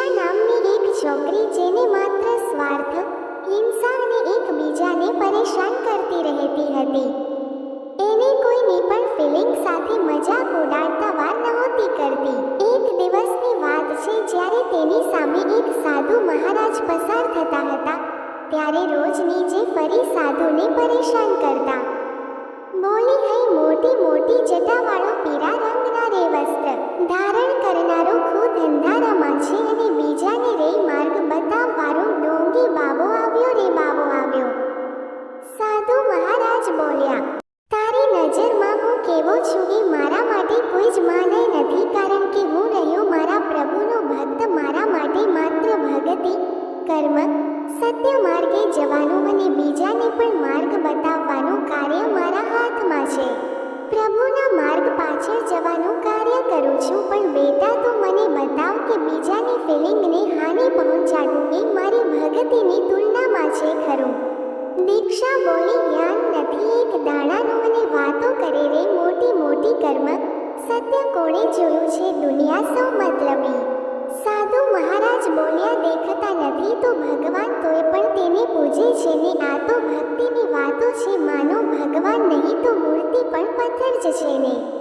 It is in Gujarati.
દીક્ષા નામની એક છોકરી જેને માત્ર સ્વાર્થ, હિંસા અને એકબીજાને પરેશાન કરતી રહેતી હતી. એને કોઈની પણ ફિલિંગ સાથે મજાક ઉડાડતા વાર નહોતી કરતી. એક દિવસની વાત છે, જ્યારે તેની સામે એક સાધુ મહારાજ પસાર થતા હતા, ત્યારે રોજની જે ફરી સાધુને પરેશાન કરતા બોલ્યા, તારી નજરમાં હું કેવો છું એ મારા માટે કોઈ જ માને નથી, કારણ કે હું રહ્યો મારા પ્રભુનો ભક્ત, મારા માટે માત્ર ભક્તિ કર્મ, સત્ય માર્ગે જવાનું અને બીજાને પણ માર્ગ બતાવવાનું કાર્ય મારા હાથમાં છે. પ્રભુના માર્ગ પાછળ જવાનું કાર્ય કરું છું, પણ બેટા, તું મને બતાવ કે બીજાની ફિલિંગને હાનિ પહોંચાડવું એ મારી ભક્તિની તુલનામાં છે ખરું. મોટી સત્ય કોણે જોયું છે દુનિયા સૌ મતલબી? સાધુ મહારાજ બોલ્યા, દેખતા નથી તો ભગવાન તોય પણ તેને પૂજે છે ને આ તો ભક્તિની વાતો છે. માનો ભગવાન નહીં તો મૂર્તિ પણ પથ્થર જ છે ને.